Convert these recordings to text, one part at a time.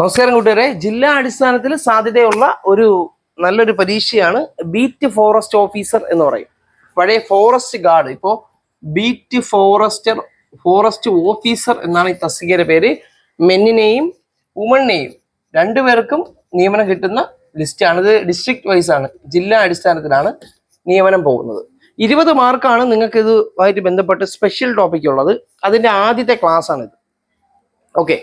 നമസ്കാരം കൂട്ടുകാരെ. ജില്ലാ അടിസ്ഥാനത്തിൽ സാധ്യതയുള്ള ഒരു നല്ലൊരു പരീക്ഷയാണ് ബീറ്റ് ഫോറസ്റ്റ് ഓഫീസർ എന്ന് പറയും. പഴയ ഫോറസ്റ്റ് ഗാർഡ്. ഇപ്പോ ബീറ്റ് ഫോറസ്റ്റർ ഫോറസ്റ്റ് ഓഫീസർ എന്നാണ് ഈ തസ്തികയുടെ പേര്. മെന്നിനെയും ഉമണിനെയും രണ്ടുപേർക്കും നിയമനം കിട്ടുന്ന ലിസ്റ്റാണ് ഇത് ഡിസ്ട്രിക്ട് വൈസ് ആണ്. ജില്ലാ അടിസ്ഥാനത്തിലാണ് നിയമനം പോകുന്നത്. ഇരുപത് മാർക്കാണ് നിങ്ങൾക്ക് ഇതുമായിട്ട് ബന്ധപ്പെട്ട് സ്പെഷ്യൽ ടോപ്പിക് ഉള്ളത്. അതിന്റെ ആദ്യത്തെ ക്ലാസ് ആണ് ഇത്. ഓക്കെ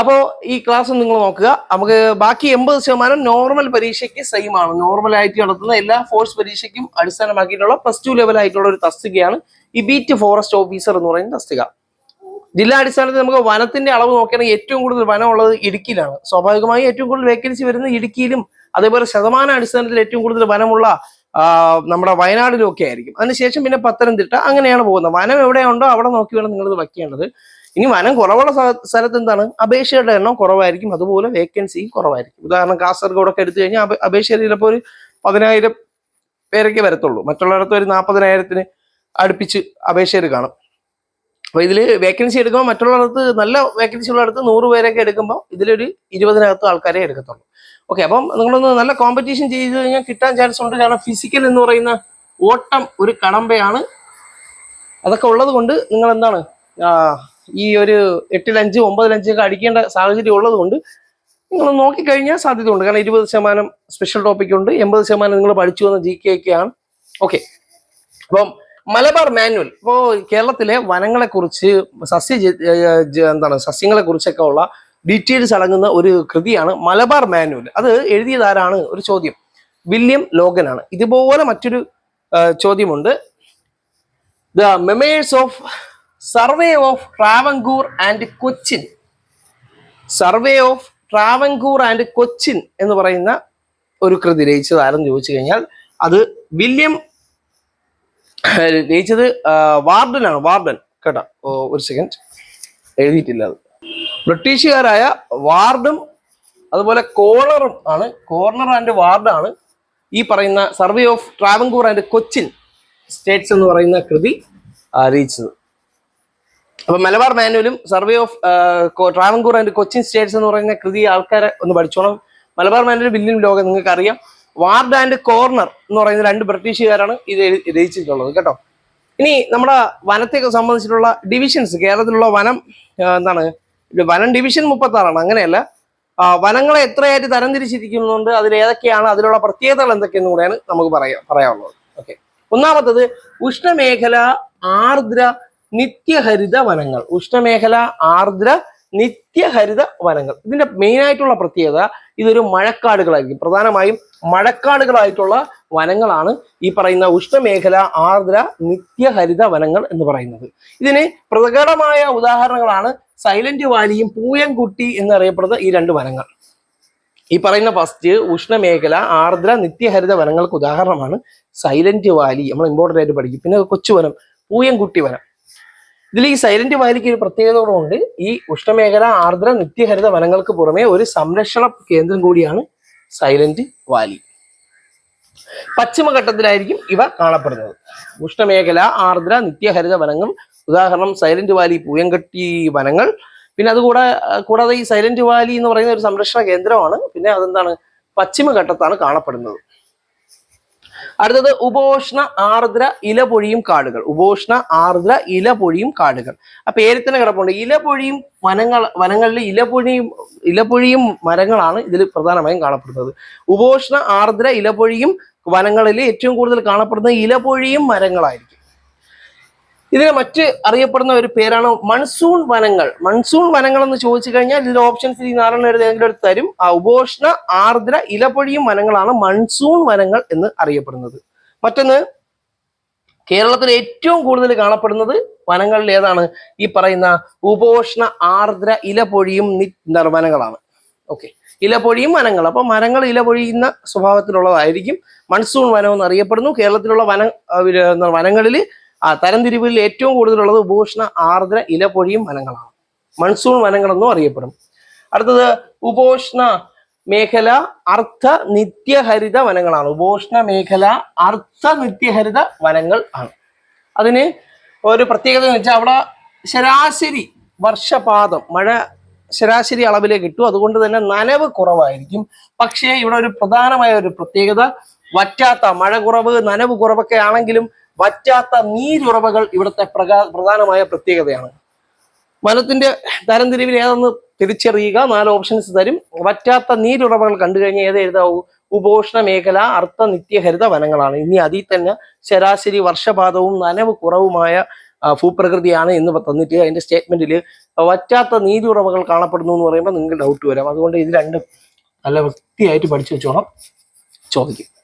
അപ്പോൾ ഈ ക്ലാസ് നിങ്ങൾ നോക്കുക. നമുക്ക് ബാക്കി എൺപത് ശതമാനം നോർമൽ പരീക്ഷയ്ക്ക് സെയിം ആണ്. നോർമൽ ആയിട്ട് നടത്തുന്ന എല്ലാ ഫോഴ്സ് പരീക്ഷയ്ക്കും അടിസ്ഥാനമാക്കിയിട്ടുള്ള പ്ലസ് ടു ലെവൽ ആയിട്ടുള്ള ഒരു തസ്തികയാണ് ഈ ബീറ്റ് ഫോറസ്റ്റ് ഓഫീസർ എന്ന് പറയുന്ന തസ്തിക. ജില്ലാ അടിസ്ഥാനത്തിൽ നമുക്ക് വനത്തിന്റെ അളവ് നോക്കുകയാണെങ്കിൽ ഏറ്റവും കൂടുതൽ വനം ഉള്ളത് ഇടുക്കിയിലാണ്. സ്വാഭാവികമായി ഏറ്റവും കൂടുതൽ വേക്കൻസി വരുന്ന ഇടുക്കിയിലും അതേപോലെ ശതമാന അടിസ്ഥാനത്തിൽ ഏറ്റവും കൂടുതൽ വനമുള്ള നമ്മുടെ വയനാടിലും ഒക്കെ ആയിരിക്കും. അതിനുശേഷം പിന്നെ പത്തനംതിട്ട അങ്ങനെയാണ് പോകുന്നത്. വനം എവിടെയുണ്ടോ അവിടെ നോക്കി വേണം നിങ്ങൾ ഇത് വയ്ക്കേണ്ടത് ഇനി വനം കുറവുള്ള സ്ഥ- സ്ഥലത്ത് എന്താണ്? അപേക്ഷയുടെ എണ്ണം കുറവായിരിക്കും. അതുപോലെ വേക്കൻസിയും കുറവായിരിക്കും. ഉദാഹരണം കാസർഗോഡൊക്കെ എടുത്തു കഴിഞ്ഞാൽ അപേക്ഷ ചിലപ്പോൾ ഒരു പതിനായിരം പേരൊക്കെ വരത്തുള്ളൂ. മറ്റുള്ളിടത്ത് ഒരു നാൽപ്പതിനായിരത്തിന് അടുപ്പിച്ച് അപേക്ഷയിൽ കാണും. അപ്പൊ ഇതിൽ വേക്കൻസി എടുക്കുമ്പോൾ മറ്റുള്ളിടത്ത് നല്ല വേക്കൻസി ഉള്ളിടത്ത് നൂറ് പേരൊക്കെ എടുക്കുമ്പോൾ ഇതിലൊരു ഇരുപതിനകത്ത് ആൾക്കാരെ എടുക്കത്തുള്ളൂ. ഓക്കെ അപ്പം നിങ്ങളൊന്ന് നല്ല കോമ്പറ്റീഷൻ ചെയ്ത് കഴിഞ്ഞാൽ കിട്ടാൻ ചാൻസ് ഉണ്ട്. കാരണം ഫിസിക്കൽ എന്ന് പറയുന്ന ഓട്ടം ഒരു കടമ്പയാണ്. അതൊക്കെ ഉള്ളത് കൊണ്ട് നിങ്ങൾ എന്താണ് ഈ ഒരു എട്ടിലഞ്ച് ഒമ്പതിലഞ്ച് ഒക്കെ അടിക്കേണ്ട സാഹചര്യം ഉള്ളത് കൊണ്ട് നിങ്ങൾ നോക്കിക്കഴിഞ്ഞാൽ സാധ്യതയുണ്ട്. കാരണം ഇരുപത് ശതമാനം സ്പെഷ്യൽ ടോപ്പിക് ഉണ്ട്. എൺപത് ശതമാനം നിങ്ങൾ പഠിച്ചു വന്ന ജി കെ ഒക്കെ ആണ്. ഓക്കെ അപ്പം മലബാർ മാനുവൽ. ഇപ്പോൾ കേരളത്തിലെ വനങ്ങളെ കുറിച്ച് സസ്യ എന്താണ് സസ്യങ്ങളെ കുറിച്ചൊക്കെ ഉള്ള ഡീറ്റെയിൽസ് അടങ്ങുന്ന ഒരു കൃതിയാണ് മലബാർ മാനുവൽ. അത് എഴുതിയതാരാണ്? ഒരു ചോദ്യം. വില്യം ആണ് ഇതുപോലെ മറ്റൊരു ചോദ്യമുണ്ട്. The memoirs of survey of Travancore and Cochin survey of Travancore and Cochin എന്ന് പറയുന്ന ഒരു കൃതി രചിച്ചത് ആരെന്ന് ചോദിച്ചു കഴിഞ്ഞാൽ അത് വില്യം രചിച്ചത് വാർഡൻ ആണ്. വാർഡൻ കേട്ടോ. ഒരു സെക്കൻഡ് എഴുതിയിട്ടില്ല അത്. ബ്രിട്ടീഷുകാരായ വാർഡും അതുപോലെ കോർണറും ആണ്. കോർണർ ആൻഡ് വാർഡാണ് ഈ പറയുന്ന survey of Travancore and Cochin states എന്ന് പറയുന്ന കൃതി അറിയിച്ചത് അപ്പൊ Malabar മാനുവലും survey of Travancore and Cochin states എന്ന് പറയുന്ന കൃതി ആൾക്കാരെ ഒന്ന് പഠിച്ചോണം മലബാർ മാനുവൽ വില്യം ലോകം നിങ്ങൾക്ക് അറിയാം വാർഡ് ആൻഡ് കോർണർ എന്ന് പറയുന്ന രണ്ട് ബ്രിട്ടീഷുകാരാണ് ഇത് രചിച്ചിട്ടുള്ളത് കേട്ടോ. ഇനി നമ്മുടെ വനത്തെ സംബന്ധിച്ചിട്ടുള്ള ഡിവിഷൻസ് കേരളത്തിലുള്ള വനം എന്താണ് വനം ഡിവിഷൻ മുപ്പത്തി ആറാണ് അങ്ങനെയല്ല വനങ്ങളെ എത്രയായിട്ട് തരംതിരിച്ചിരിക്കുന്നുണ്ട് അതിൽ ഏതൊക്കെയാണ് അതിലുള്ള പ്രത്യേകതകൾ എന്തൊക്കെയെന്ന് കൂടെയാണ് നമുക്ക് പറയാ പറയാനുള്ളത്. ഓക്കെ ഒന്നാമത്തത് ഉഷ്ണമേഖല ആർദ്ര നിത്യഹരിത വനങ്ങൾ ഉഷ്ണമേഖല ആർദ്ര നിത്യഹരിത വനങ്ങൾ. ഇതിന്റെ മെയിൻ ആയിട്ടുള്ള പ്രത്യേകത ഇതൊരു മഴക്കാടുകളായിരിക്കും. പ്രധാനമായും മഴക്കാടുകളായിട്ടുള്ള വനങ്ങളാണ് ഈ പറയുന്ന ഉഷ്ണമേഖല ആർദ്ര നിത്യഹരിത വനങ്ങൾ എന്ന് പറയുന്നത്. ഇതിന് പ്രകടമായ ഉദാഹരണങ്ങളാണ് സൈലന്റ് വാലിയും പൂയംകുട്ടി എന്നറിയപ്പെടുന്ന ഈ രണ്ട് വനങ്ങൾ. ഈ പറയുന്ന ഫസ്റ്റ് ഉഷ്ണമേഖല ആർദ്ര നിത്യഹരിത വനങ്ങൾക്ക് ഉദാഹരണമാണ് സൈലന്റ് വാലി. നമ്മൾ ഇമ്പോർട്ടന്റ് ആയിട്ട് പഠിക്കും. പിന്നെ കൊച്ചുവനം പൂയംകുട്ടി വനം. ഇതിൽ ഈ സൈലന്റ് വാലിക്ക് ഒരു പ്രത്യേകതകളുണ്ട് ഈ ഉഷ്ണമേഖല ആർദ്ര നിത്യഹരിത വനങ്ങൾക്ക് പുറമെ ഒരു സംരക്ഷണ കേന്ദ്രം കൂടിയാണ് സൈലന്റ് വാലി. പശ്ചിമഘട്ടത്തിലായിരിക്കും ഇവ കാണപ്പെടുന്നത്. ഉഷ്ണമേഖല ആർദ്ര നിത്യഹരിത വനങ്ങൾ ഉദാഹരണം സൈലന്റ് വാലി പൂയങ്കട്ടി വനങ്ങൾ. പിന്നെ അതുകൂടെ കൂടാതെ ഈ സൈലന്റ് വാലി എന്ന് പറയുന്ന ഒരു സംരക്ഷണ കേന്ദ്രമാണ്. പിന്നെ അതെന്താണ്? പശ്ചിമഘട്ടത്താണ് കാണപ്പെടുന്നത്. അടുത്തത് ഉപോഷ്ണ ആർദ്ര ഇലപൊഴിയും കാടുകൾ. ഉപോഷ്ണ ആർദ്ര ഇലപൊഴിയും കാടുകൾ. ആ പേരിൽ തന്നെ കിടപ്പുണ്ട്. ഇലപൊഴിയും വനങ്ങൾ വനങ്ങളിൽ ഇലപൊഴിയും ഇലപൊഴിയും മരങ്ങളാണ് ഇതിൽ പ്രധാനമായും കാണപ്പെടുന്നത്. ഉപോഷ്ണ ആർദ്ര ഇലപൊഴിയും വനങ്ങളിൽ ഏറ്റവും കൂടുതൽ കാണപ്പെടുന്ന ഇലപൊഴിയും മരങ്ങളായിരിക്കും. ഇതിന് മറ്റ് അറിയപ്പെടുന്ന ഒരു പേരാണ് മൺസൂൺ വനങ്ങൾ. മൺസൂൺ വനങ്ങൾ എന്ന് ചോദിച്ചു കഴിഞ്ഞാൽ ഇതിന് ഓപ്ഷൻസ് ഈ നാലെണ്ണം ഏതെങ്കിലും എടുത്ത് തരും. ഉപോഷ്ണ ആർദ്ര ഇലപൊഴിയും വനങ്ങളാണ് മൺസൂൺ വനങ്ങൾ എന്ന് അറിയപ്പെടുന്നത്. മറ്റൊന്ന് കേരളത്തിൽ ഏറ്റവും കൂടുതൽ കാണപ്പെടുന്നത് വനങ്ങളിൽ ഏതാണ്? ഈ പറയുന്ന ഉപോഷ്ണ ആർദ്ര ഇലപൊഴിയും വനങ്ങളാണ്. ഓക്കെ ഇലപൊഴിയും വനങ്ങൾ. അപ്പൊ മരങ്ങൾ ഇലപൊഴിയുന്ന സ്വഭാവത്തിലുള്ളതായിരിക്കും. മൺസൂൺ വനം എന്ന് അറിയപ്പെടുന്നു. കേരളത്തിലുള്ള വന വനങ്ങളിൽ ആ തരംതിരിവുകളിൽ ഏറ്റവും കൂടുതലുള്ളത് ഉപോഷ്ണ ആർദ്ര ഇലപൊഴിയും വനങ്ങളാണ്. മൺസൂൺ വനങ്ങളെന്നും അറിയപ്പെടും. അടുത്തത് ഉപോഷ്ണ മേഖല അർത്ഥ നിത്യഹരിത വനങ്ങളാണ്. ഉപോഷ്ണ മേഖല അർത്ഥ നിത്യഹരിത വനങ്ങൾ ആണ്. അതിന് ഒരു പ്രത്യേകത എന്ന് വെച്ചാൽ അവിടെ ശരാശരി വർഷപാതം മഴ ശരാശരി അളവിലേ കിട്ടും. അതുകൊണ്ട് തന്നെ നനവ് കുറവായിരിക്കും. പക്ഷേ ഇവിടെ ഒരു പ്രധാനമായ ഒരു പ്രത്യേകത വറ്റാത്ത മഴ കുറവ് നനവ് കുറവൊക്കെ ആണെങ്കിലും വറ്റാത്ത നീരുറവകൾ ഇവിടുത്തെ പ്രധാനമായ പ്രത്യേകതയാണ്. വനത്തിന്റെ തരംതിരിവിൽ ഏതെന്ന് തിരിച്ചറിയുക നാല് ഓപ്ഷൻസ് തരും. വറ്റാത്ത നീരുറവകൾ കണ്ടു കഴിഞ്ഞാൽ ഏത് എഴുതാവൂ? ഉപോഷ്ണ മേഖല അർത്ഥ നിത്യഹരിത വനങ്ങളാണ്. ഇനി അതിൽ തന്നെ ശരാശരി വർഷപാതവും നനവ് കുറവുമായ ഭൂപ്രകൃതിയാണ് എന്ന് തന്നിട്ട് അതിന്റെ സ്റ്റേറ്റ്മെന്റിൽ വറ്റാത്ത നീരുറവകൾ കാണപ്പെടുന്നു എന്ന് പറയുമ്പോൾ നിങ്ങൾക്ക് ഡൗട്ട് വരാം. അതുകൊണ്ട് ഇത് രണ്ടും നല്ല വൃത്തിയായിട്ട് പഠിച്ചു വെച്ചോണം. ചോദിക്കും.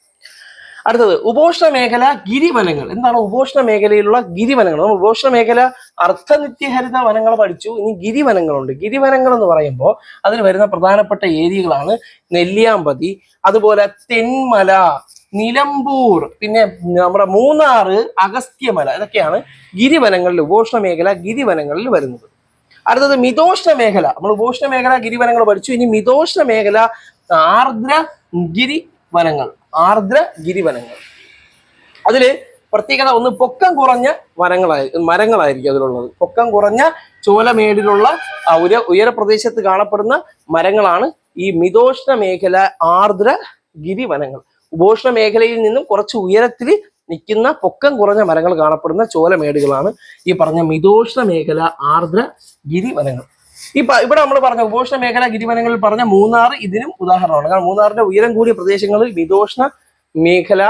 അടുത്തത് ഉപോഷ്ണ മേഖല ഗിരിവനങ്ങൾ. എന്താണ് ഉപോഷ്ണ മേഖലയിലുള്ള ഗിരിവനങ്ങൾ? നമ്മൾ ഉപോഷ്ണ മേഖല അർത്ഥനിത്യഹരിത വനങ്ങൾ പഠിച്ചു. ഇനി ഗിരിവനങ്ങളുണ്ട്. ഗിരിവനങ്ങൾ എന്ന് പറയുമ്പോൾ അതിൽ വരുന്ന പ്രധാനപ്പെട്ട ഏരിയകളാണ് നെല്ലിയാമ്പതി അതുപോലെ തെന്മല നിലമ്പൂർ പിന്നെ നമ്മുടെ മൂന്നാറ് അഗസ്ത്യമല. ഇതൊക്കെയാണ് ഗിരിവനങ്ങളിൽ ഉപോഷ്ണ മേഖല ഗിരിവനങ്ങളിൽ വരുന്നത്. അടുത്തത് മിതോഷ്ണ മേഖല നമ്മൾ ഉപോഷ്ണ മേഖല ഗിരിവനങ്ങൾ പഠിച്ചു. ഇനി മിതോഷ്ണ മേഖല ആർദ്ര ഗിരിവനങ്ങൾ ആർദ്ര ഗിരിവനങ്ങൾ അതിൽ പ്രത്യേകത ഒന്ന് പൊക്കം കുറഞ്ഞ വനങ്ങളായി മരങ്ങളായിരിക്കും അതിലുള്ളത്. പൊക്കം കുറഞ്ഞ ചോലമേടിലുള്ള ഉയര ഉയരപ്രദേശത്ത് കാണപ്പെടുന്ന മരങ്ങളാണ് ഈ മിതോഷ്ണ മേഖല ആർദ്ര ഗിരിവനങ്ങൾ ഉപോഷ്ണ മേഖലയിൽ നിന്നും കുറച്ച് ഉയരത്തിൽ നിൽക്കുന്ന പൊക്കം കുറഞ്ഞ മരങ്ങൾ കാണപ്പെടുന്ന ചോലമേടുകളാണ് ഈ പറഞ്ഞ മിതോഷ്ണ മേഖല ആർദ്ര ഗിരിവനങ്ങൾ ഈ ഇവിടെ നമ്മൾ പറഞ്ഞ ഉപോഷ്ണ മേഖല ഗിരിവനങ്ങളിൽ പറഞ്ഞ മൂന്നാർ ഇതിനും ഉദാഹരണമാണ്. കാരണം മൂന്നാറിന്റെ ഉയരം കൂടിയ പ്രദേശങ്ങളിൽ മിതോഷ്ണ മേഖല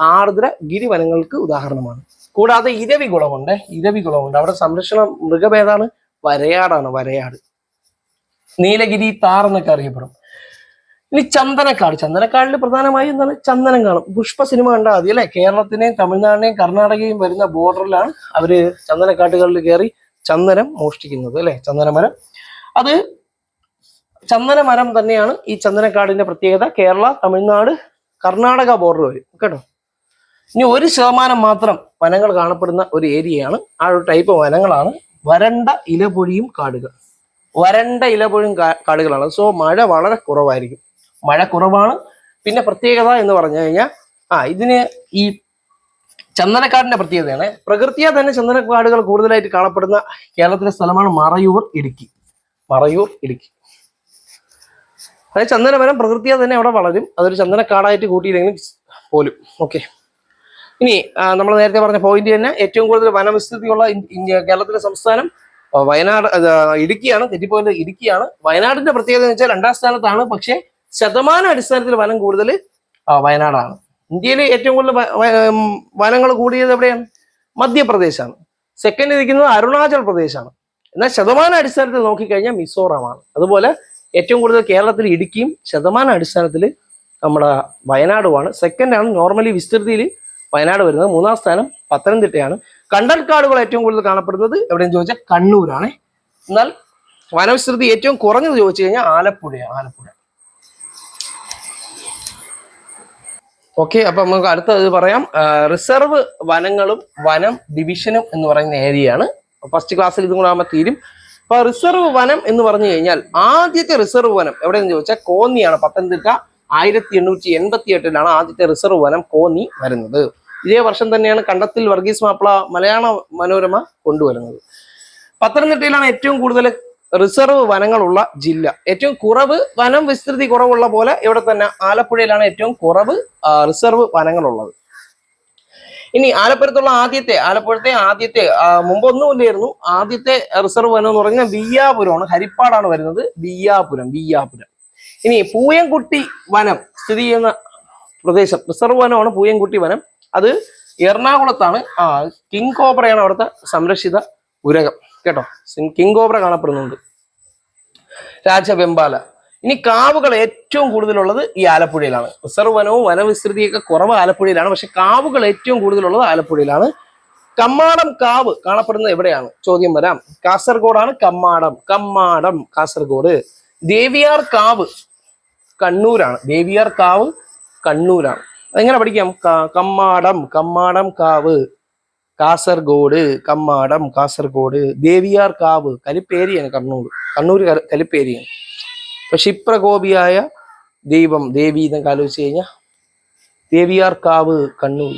ആർദ്ര ഗിരിവനങ്ങൾക്ക് ഉദാഹരണമാണ്. കൂടാതെ ഇരവി കുളമുണ്ട്. ഇരവി കുളമുണ്ട്. അവിടെ സംരക്ഷണ മൃഗഭേദാണ് വരയാടാണ് വരയാട്. നീലഗിരി താർ എന്നൊക്കെ അറിയപ്പെടും. ഇനി ചന്ദനക്കാട്. ചന്ദനക്കാടിൽ പ്രധാനമായും എന്താണ്? ചന്ദനം കാണും. പുഷ്പ സിനിമ കണ്ടാൽ മതി അല്ലെ? കേരളത്തിനെയും തമിഴ്നാടിനെയും കർണാടകയും വരുന്ന ബോർഡറിലാണ് അവർ ചന്ദനക്കാട്ടുകളിൽ കയറി ചന്ദനം മോഷ്ടിക്കുന്നത് അല്ലെ? ചന്ദനമരം. അത് ചന്ദനമരം തന്നെയാണ് ഈ ചന്ദനക്കാടിന്റെ പ്രത്യേകത. കേരള തമിഴ്നാട് കർണാടക ബോർഡർ വരും. കേട്ടോ? ഇനി ഒരു ശതമാനം മാത്രം വനങ്ങൾ കാണപ്പെടുന്ന ഒരു ഏരിയയാണ് ആ ഒരു ടൈപ്പ് വനങ്ങളാണ്. വരണ്ട ഇലപൊഴിയും കാടുകൾ. വരണ്ട ഇലപൊഴിയും കാടുകളാണ്. സോ മഴ വളരെ കുറവായിരിക്കും. മഴ കുറവാണ്. പിന്നെ പ്രത്യേകത എന്ന് പറഞ്ഞു കഴിഞ്ഞാൽ ആ ഇതിന് ഈ ചന്ദനക്കാടിന്റെ പ്രത്യേകതയാണ്. പ്രകൃതിയെ തന്നെ ചന്ദനക്കാടുകൾ കൂടുതലായിട്ട് കാണപ്പെടുന്ന കേരളത്തിലെ സ്ഥലമാണ് മറയൂർ ഇടുക്കി. മറയൂർ ഇടുക്കി. അതായത് ചന്ദനമരം പ്രകൃതിയെ തന്നെ അവിടെ വളരും. അതൊരു ചന്ദനക്കാടായിട്ട് കൂട്ടിയില്ലെങ്കിൽ പോലും. ഓക്കെ ഇനി നമ്മൾ നേരത്തെ പറഞ്ഞ പോയിന്റ് തന്നെ ഏറ്റവും കൂടുതൽ വനവിസ്തൃതിയുള്ള കേരളത്തിലെ സംസ്ഥാനം വയനാട് ഇടുക്കിയാണ്. തെറ്റിപ്പോയത് ഇടുക്കിയാണ്. വയനാടിന്റെ പ്രത്യേകത എന്ന് വെച്ചാൽ രണ്ടാം സ്ഥാനത്താണ്. പക്ഷേ ശതമാന അടിസ്ഥാനത്തിൽ വനം കൂടുതൽ വയനാടാണ്. ഇന്ത്യയിൽ ഏറ്റവും കൂടുതൽ വനങ്ങൾ കൂടിയത് എവിടെയാണ്? മധ്യപ്രദേശാണ്. സെക്കൻഡ് ഇരിക്കുന്നത് അരുണാചൽ പ്രദേശാണ്. എന്നാൽ ശതമാന അടിസ്ഥാനത്തിൽ നോക്കിക്കഴിഞ്ഞാൽ മിസോറാമാണ്. അതുപോലെ ഏറ്റവും കൂടുതൽ കേരളത്തിൽ ഇടുക്കിയും ശതമാന അടിസ്ഥാനത്തിൽ നമ്മുടെ വയനാടുമാണ്. സെക്കൻഡ് ആണ് നോർമലി വിസ്തൃതിയിൽ വയനാട് വരുന്നത്. മൂന്നാം സ്ഥാനം പത്തനംതിട്ടയാണ്. കണ്ടൽക്കാടുകൾ ഏറ്റവും കൂടുതൽ കാണപ്പെടുന്നത് എവിടെയെന്ന് ചോദിച്ചാൽ കണ്ണൂരാണ്. എന്നാൽ വനവിസ്തൃതി ഏറ്റവും കുറഞ്ഞത് ചോദിച്ചു കഴിഞ്ഞാൽ ആലപ്പുഴയാണ്. ആലപ്പുഴ. ഓക്കെ അപ്പൊ നമുക്ക് അടുത്തത് പറയാം. റിസർവ് വനങ്ങളും വനം ഡിവിഷനും എന്ന് പറയുന്ന ഏരിയയാണ്. ഫസ്റ്റ് ക്ലാസ്സിൽ ഇതും കൂടെ ആകുമ്പോൾ തീരും. അപ്പൊ റിസർവ് വനം എന്ന് പറഞ്ഞു കഴിഞ്ഞാൽ ആദ്യത്തെ റിസർവ് വനം എവിടെയെന്ന് ചോദിച്ചാൽ കോന്നിയാണ്. പത്തനംതിട്ട ആയിരത്തി എണ്ണൂറ്റി എൺപത്തി എട്ടിലാണ് ആദ്യത്തെ റിസർവ് വനം കോന്നി വരുന്നത്. ഇതേ വർഷം തന്നെയാണ് കണ്ടത്തിൽ വർഗീസ് മാപ്പിള മലയാള മനോരമ കൊണ്ടുവരുന്നത്. പത്തനംതിട്ടയിലാണ് ഏറ്റവും കൂടുതൽ റിസർവ് വനങ്ങളുള്ള ജില്ല. ഏറ്റവും കുറവ് വനം വിസ്തൃതി കുറവുള്ള പോലെ ഇവിടെ തന്നെ ആലപ്പുഴയിലാണ് ഏറ്റവും കുറവ് റിസർവ് വനങ്ങളുള്ളത്. ഇനി ആലപ്പുഴത്തുള്ള ആദ്യത്തെ ആലപ്പുഴത്തെ ആദ്യത്തെ മുമ്പൊന്നുമില്ലായിരുന്നു ആദ്യത്തെ റിസർവ് വനം എന്ന് പറഞ്ഞാൽ ബിയാപുരമാണ് ഹരിപ്പാടാണ് വരുന്നത്. ബിയാപുരം ബിയാപുരം ഇനി പൂയംകുട്ടി വനം സ്ഥിതി ചെയ്യുന്ന പ്രദേശം റിസർവ് വനമാണ് പൂയംകുട്ടി വനം. അത് എറണാകുളത്താണ്. കിങ് കോബ്രയാണ് അവിടുത്തെ സംരക്ഷിത ഉരകം. കേട്ടോ? കിങ് കോബ്ര കാണപ്പെടുന്നുണ്ട്. രാജവെമ്പാല ഇനി കാവുകൾ ഏറ്റവും കൂടുതലുള്ളത് ഈ ആലപ്പുഴയിലാണ്. റിസർവ് വനവും വനവിസ്തൃതിയൊക്കെ കുറവ് ആലപ്പുഴയിലാണ്. പക്ഷെ കാവുകൾ ഏറ്റവും കൂടുതലുള്ളത് ആലപ്പുഴയിലാണ്. കമ്മാടം കാവ് കാണപ്പെടുന്നത് എവിടെയാണ്? ചോദ്യം വരാം. കാസർഗോഡാണ് കമ്മാടം. കമ്മാടം കാസർഗോഡ്. ദേവിയാർ കാവ് കണ്ണൂരാണ്. ദേവിയാർ കാവ് കണ്ണൂരാണ്. അതെങ്ങനെ പഠിക്കാം? കമ്മാടം കമ്മാടം കാവ്. കാസർഗോഡ് കമ്മാടം കാസർഗോഡ് ദേവിയാർ കാവ് കലിപ്പേരിയാണ് കണ്ണൂർ. കണ്ണൂർ കല- കലിപ്പേരിയാണ് ഇപ്പൊ ക്ഷിപ്രകോപിയായ ദൈവം ദേവി എന്നൊക്കെ ആലോചിച്ച് കഴിഞ്ഞാൽ ദേവിയാർ കാവ് കണ്ണൂർ.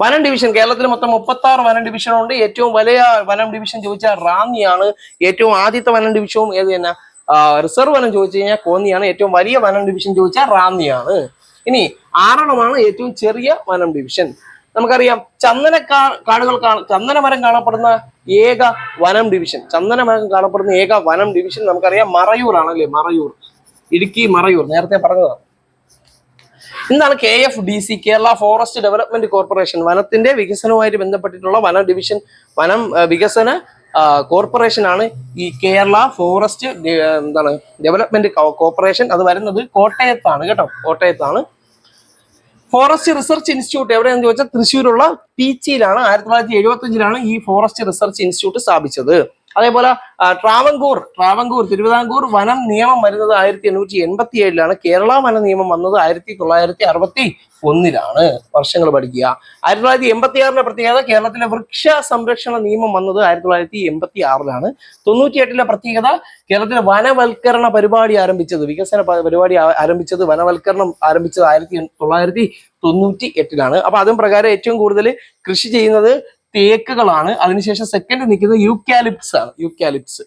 വനം ഡിവിഷൻ കേരളത്തിൽ മൊത്തം മുപ്പത്തി ആറ് വനം ഡിവിഷൻ ഉണ്ട്. ഏറ്റവും വലിയ വനം ഡിവിഷൻ ചോദിച്ചാൽ റാന്നിയാണ്. ഏറ്റവും ആദ്യത്തെ വനം ഡിവിഷനും ഏത് തന്നെ? റിസർവ് വനം ചോദിച്ചു കഴിഞ്ഞാൽ കോന്നിയാണ്. ഏറ്റവും വലിയ വനം ഡിവിഷൻ ചോദിച്ചാൽ റാന്നിയാണ്. ഇനി ആറളമാണ് ഏറ്റവും ചെറിയ വനം ഡിവിഷൻ. നമുക്കറിയാം ചന്ദന കാടുകൾ ചന്ദനമരം കാണപ്പെടുന്ന ഏക വനം ഡിവിഷൻ ചന്ദനമരം കാണപ്പെടുന്ന ഏക വനം ഡിവിഷൻ നമുക്കറിയാം മറയൂർ ആണല്ലേ മറയൂർ. ഇടുക്കി മറയൂർ. നേരത്തെ പറഞ്ഞതാണ് എന്താണ് K F D C Kerala forest development corporation വനത്തിന്റെ വികസനവുമായിട്ട് ബന്ധപ്പെട്ടിട്ടുള്ള വന ഡിവിഷൻ വനം വികസന കോർപ്പറേഷൻ ആണ് ഈ കേരള ഫോറസ്റ്റ് എന്താണ് ഡെവലപ്മെന്റ് കോർപ്പറേഷൻ. അത് വരുന്നത് കോട്ടയത്താണ് കേട്ടോ. കോട്ടയത്താണ്. ഫോറസ്റ്റ് റിസർച്ച് ഇൻസ്റ്റിറ്റ്യൂട്ട് എവിടെയാണെന്ന് ചോദിച്ചാൽ തൃശ്ശൂരുള്ള പീച്ചിയിലാണ് ആയിരത്തി തൊള്ളായിരത്തി എഴുപത്തി അഞ്ചിലാണ് ഈ ഫോറസ്റ്റ് റിസർച്ച് ഇൻസ്റ്റിറ്റ്യൂട്ട് സ്ഥാപിച്ചത്. അതേപോലെ ട്രാവൻകൂർ ട്രാവൻകൂർ തിരുവിതാംകൂർ വനം നിയമം വരുന്നത് ആയിരത്തി എണ്ണൂറ്റി എൺപത്തി ഏഴിലാണ് കേരള വന നിയമം വന്നത് ആയിരത്തി തൊള്ളായിരത്തി അറുപത്തി ഒന്നിലാണ് വർഷങ്ങൾ പഠിക്കുക. ആയിരത്തി തൊള്ളായിരത്തി എൺപത്തി ആറിലെ പ്രത്യേകത കേരളത്തിലെ വൃക്ഷ സംരക്ഷണ നിയമം വന്നത് ആയിരത്തി തൊള്ളായിരത്തി എൺപത്തി ആറിലാണ് തൊണ്ണൂറ്റി എട്ടിലെ പ്രത്യേകത കേരളത്തിലെ വനവൽക്കരണ പരിപാടി ആരംഭിച്ചത് വികസന പരിപാടി ആരംഭിച്ചത് വനവൽക്കരണം ആരംഭിച്ചത് ആയിരത്തി തൊള്ളായിരത്തി തൊണ്ണൂറ്റി എട്ടിലാണ് അപ്പൊ അതും പ്രകാരം ഏറ്റവും കൂടുതൽ കൃഷി ചെയ്യുന്നത് തേക്കുകളാണ്. അതിനുശേഷം സെക്കൻഡ് നിൽക്കുന്നത് യൂക്കാലിപ്സ് ആണ്. യൂക്കാലിപ്സ്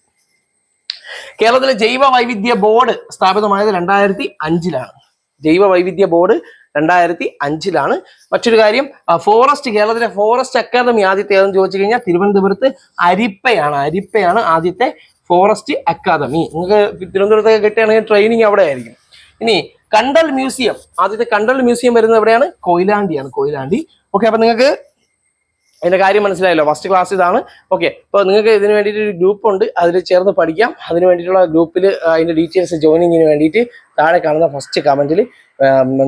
കേരളത്തിലെ ജൈവ വൈവിധ്യ ബോർഡ് സ്ഥാപിതമായത് രണ്ടായിരത്തി അഞ്ചിലാണ് ജൈവ വൈവിധ്യ ബോർഡ് രണ്ടായിരത്തി അഞ്ചിലാണ് മറ്റൊരു കാര്യം ഫോറസ്റ്റ് കേരളത്തിലെ ഫോറസ്റ്റ് അക്കാദമി ആദ്യത്തെ ഏതെന്ന് ചോദിച്ചു കഴിഞ്ഞാൽ തിരുവനന്തപുരത്ത് അരിപ്പയാണ്. അരിപ്പയാണ് ആദ്യത്തെ ഫോറസ്റ്റ് അക്കാദമി നിങ്ങൾക്ക് തിരുവനന്തപുരത്തൊക്കെ കിട്ടുകയാണെങ്കിൽ ട്രെയിനിങ് അവിടെ ആയിരിക്കും ഇനി കണ്ടൽ മ്യൂസിയം ആദ്യത്തെ കണ്ടൽ മ്യൂസിയം വരുന്നത് എവിടെയാണ്? കൊയിലാണ്ടിയാണ്. കൊയിലാണ്ടി. ഓക്കെ അപ്പൊ നിങ്ങൾക്ക് അതിന്റെ കാര്യം മനസ്സിലായല്ലോ. ഫസ്റ്റ് ക്ലാസ് ഇതാണ്. ഓക്കെ അപ്പോൾ നിങ്ങൾക്ക് ഇതിന് വേണ്ടിയിട്ട് ഒരു ഗ്രൂപ്പ് ഉണ്ട്. അതിൽ ചേർന്ന് പഠിക്കാം. അതിന് വേണ്ടിയിട്ടുള്ള ഗ്രൂപ്പിൽ അതിന്റെ ഡീറ്റെയിൽസ് ജോയിനിങ്ങിന് വേണ്ടിയിട്ട് താഴെ കാണുന്ന ഫസ്റ്റ് കമന്റിൽ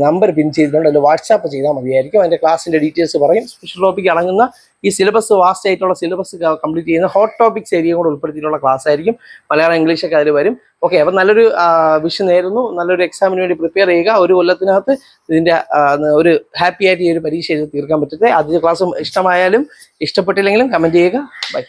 നമ്പർ പിൻ ചെയ്തിട്ടുണ്ട്. അതിൽ വാട്സാപ്പ് ചെയ്താൽ മതിയായിരിക്കും. അതിന്റെ ക്ലാസ്സിന്റെ ഡീറ്റെയിൽസ് പറയും. സ്പെഷ്യൽ ടോപ്പിക് അടങ്ങുന്ന ഈ സിലബസ് വാസ്റ്റ് ആയിട്ടുള്ള സിലബസ് കംപ്ലീറ്റ് ചെയ്യുന്ന ഹോട്ട് ടോപ്പിക്സ് ഏരിയ കൂടെ ഉൾപ്പെടുത്തിയിട്ടുള്ള ക്ലാസ് ആയിരിക്കും. മലയാളം ഇംഗ്ലീഷ് ഒക്കെ അതിൽ വരും. ഓക്കെ അപ്പം നല്ലൊരു വിഷ് നേരുന്നു. നല്ലൊരു എക്സാമിന് വേണ്ടി പ്രിപ്പയർ ചെയ്യുക. ഒരു കൊല്ലത്തിനകത്ത് ഇതിന്റെ ഒരു ഹാപ്പി ആയിട്ട് ഈ ഒരു പരീക്ഷ എഴുതി തീർക്കാൻ പറ്റത്തെ ആദ്യത്തെ ക്ലാസ് ഇഷ്ടമായാലും ഇഷ്ടപ്പെട്ടില്ലെങ്കിലും കമന്റ് ചെയ്യുക. ബൈ